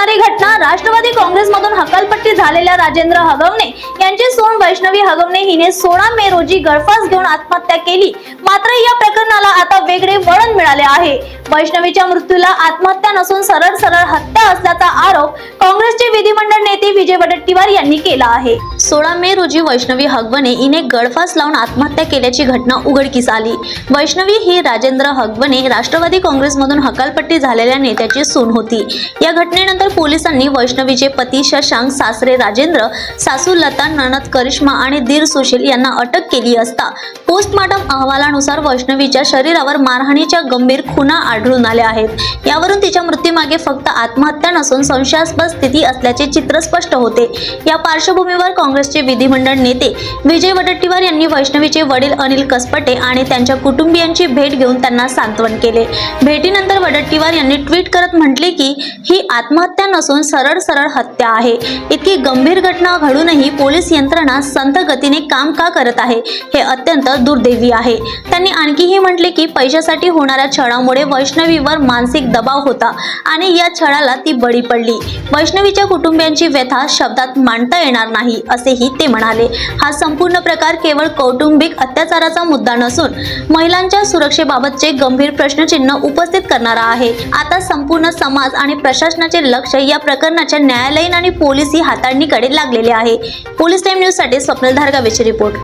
होणारी घटना राष्ट्रवादी काँग्रेसमधून हकालपट्टी झालेल्या राजेंद्र हगवणे यांचे सोन वैष्णवी हगवणे हिने सोळा मे रोजी गळफास घेऊन आत्महत्या केली. मात्र या प्रकरणाला आता वेगळे वळण मिळाले आहे. वैष्णवीच्या मृत्यूला आत्महत्या नसून सरळ सरळ हत्या असल्याचा आरोप काँग्रेसचे विधिमंडळ नेते विजय वडेट्टीवार यांनी केला आहे. सोळा मे रोजी वैष्णवी हगवणे हिने गळफास लावून आत्महत्या केल्याची घटना उघडकीस आली. वैष्णवी ही राजेंद्र हगवणे राष्ट्रवादी काँग्रेसमधून हकालपट्टी झालेल्या नेत्याची सून होती. या घटनेनंतर पोलिसांनी वैष्णवीचे पती शशांक सासरे राजेंद्र सासू लता ननद करिश्मा आणि दीर सुशील यांना अटक केली असता पोस्टमॉर्टम अहवालानुसार वैष्णवीच्या शरीरावर मारहाणीच्या गंभीर खुणा आढळून आल्या आहेत. यावरून तिच्या मृत्यूमागे फक्त आत्महत्या नसून संशयास्पद स्थिती असल्याचे चित्र स्पष्ट होते. या पार्श्वभूमीवर काँग्रेसचे विधिमंडळ नेते विजय वडट्टीवार यांनी वैष्णवीचे वडील अनिल कसपटे आणि त्यांच्या कुटुंबियांची भेट घेऊन त्यांना सांत्वन केले. भेटीनंतर वडट्टीवार यांनी ट्विट करत म्हटले की ही आत्महत्या नसून सरळ सरळ हत्या आहे. इतकी गंभीर घटना घडूनही पोलीस यंत्रणा संथ गतीने काम का करत आहे? हे अत्यंत दुर्दैवी आहे. त्यांनी आणखीही म्हटले की पैशासाठी होणाऱ्या छळामुळे वैष्णवीवर मानसिक दबाव होता आणि या छळाला ती बळी पडली. वैष्णवीच्या कुटुंबियांची व्यथा शब्दात मांडता येणार नाही असेही ते म्हणाले. हा संपूर्ण प्रकार केवळ कौटुंबिक अत्याचाराचा मुद्दा नसून महिलांच्या सुरक्षेबाबतचे गंभीर प्रश्नचिन्ह उपस्थित करणारा आहे. आता संपूर्ण समाज आणि प्रशासनाचे लक्ष या प्रकरणाच्या न्यायालयीन आणि पोलिसी हाताळणीकडे लागलेले आहे. पोलीस टाइम न्यूजसाठी स्वप्नील रिपोर्ट.